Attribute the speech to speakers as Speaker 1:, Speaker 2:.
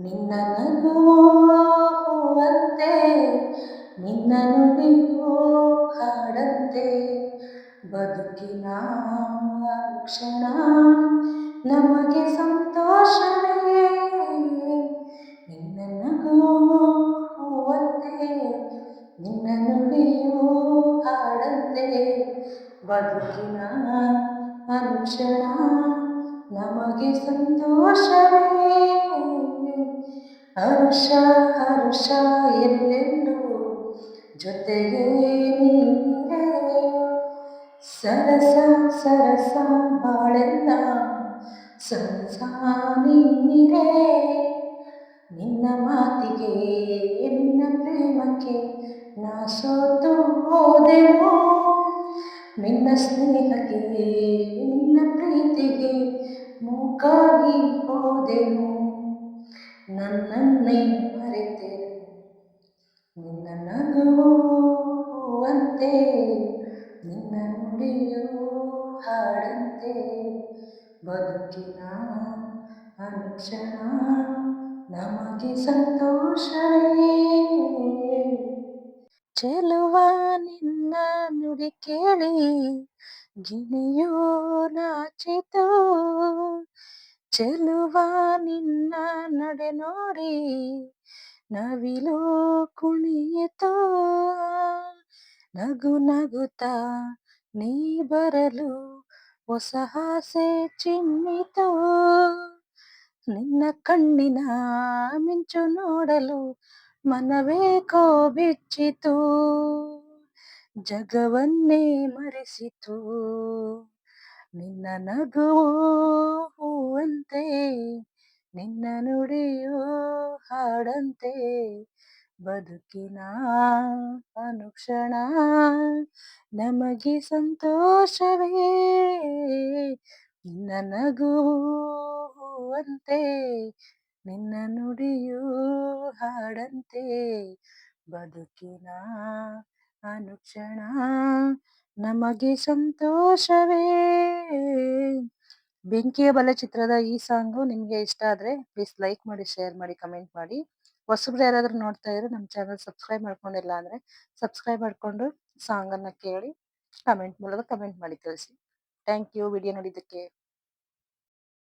Speaker 1: ನಿನ್ನ ನಗುವಂತೆ ನಿನ್ನನ್ನು ನುಡಿಯೋ ಹಾಡಂತೆ. ಬದುಕಿನ ಕ್ಷಣ ನಮಗೆ ಸಂತೋಷವೇ. ನಿನ್ನನ್ನು ನಗುವಂತೆ ನಿನ್ನ ನುಡಿಯೋ ಹಾಡಂತೆ. ಬದುಕಿನ ಅನುಕ್ಷಣ ನಮಗೆ ಸಂತೋಷವೇ. ಹರುಷ ಹರುಷ ಎಲ್ಲೆಲ್ಲೂ ಜೊತೆಗೆ ನೀರೇ. ಸರಸ ಸರಸ ಬಾಳೆಲ್ಲ ನೀರೇ. ನಿನ್ನ ಮಾತಿಗೆ, ನಿನ್ನ ಪ್ರೇಮಕ್ಕೆ ನಾ ಸೋತು ಹೋದೆವು ನಿನ್ನ ಸ್ನೇಹಕ್ಕೆ, ನಿನ್ನ ಪ್ರೀತಿಗೆ ಮೂಕಾಗಿ ಹೋದೆನು. ನನ್ನನ್ನೇ ಮರೆತೆನು ನಿನ್ನ ನಗುವಂತೆ ನಿನ್ನ ನುಡಿಯು ಹಾಡಂತೆ. ಬದುಕಿನ ಅನುಕ್ಷಣ ನಮಗೆ ಸಂತೋಷವೇ. ಚೆಲುವ ನಿನ್ನ ನುಡಿ ಕೇಳಿ ಗಿಣಿಯೋ ನಾಚಿತು. ಚೆಲುವ ನಿನ್ನ ನಡೆ ನೋಡಿ ನವಿಲು ಕುಣಿಯಿತು ನಗು ನಗುತ್ತ ನೀ ಬರಲು ಹೊಸ ಆಸೆ ಚಿಮ್ಮಿತು ನಿನ್ನ ಕಣ್ಣಿನ ಮಿಂಚು ನೋಡಲು ಮನವೇ ಬಿಚ್ಚಿತು ಜಗವನ್ನೇ ಮರೆಸಿತು ನಿನ್ನ ನಗುವಂತೆ ನಿನ್ನ ನುಡಿಯೋ ಹಾಡಂತೆ. ಬದುಕಿನ ಅನುಕ್ಷಣ ನಮಗೆ ಸಂತೋಷವೇ. ನಿನ್ನ ನಗುವಂತೆ ನಿನ್ನ ನುಡಿಯೂ ಹಾಡಂತೆ. ಬದುಕಿನ ಅನುಕ್ಷಣ ನಮಗೆ ಸಂತೋಷವೇ. ಬೆಂಕಿಯ ಬಲೆ ಚಿತ್ರದ ಈ ಸಾಂಗ್ ನಿಮಗೆ ಇಷ್ಟ ಆದ್ರೆ ಪ್ಲೀಸ್ ಲೈಕ್ ಮಾಡಿ ಶೇರ್ ಮಾಡಿ ಕಮೆಂಟ್ ಮಾಡಿ. ಹೊಸಬ್ರು ಯಾರಾದ್ರೂ ನೋಡ್ತಾ ಇದ್ರೆ ನಮ್ಮ ಚಾನಲ್ ಸಬ್ಸ್ಕ್ರೈಬ್ ಮಾಡ್ಕೊಂಡಿಲ್ಲ ಅಂದ್ರೆ ಸಬ್ಸ್ಕ್ರೈಬ್ ಮಾಡ್ಕೊಂಡು ಸಾಂಗ್ ಅನ್ನ ಕೇಳಿ ಕಮೆಂಟ್ ಮೂಲಕ ಕಮೆಂಟ್ ಮಾಡಿ ತಿಳಿಸಿ. ಥ್ಯಾಂಕ್ ಯು ವಿಡಿಯೋ ನೋಡಿದ್ದಕ್ಕೆ.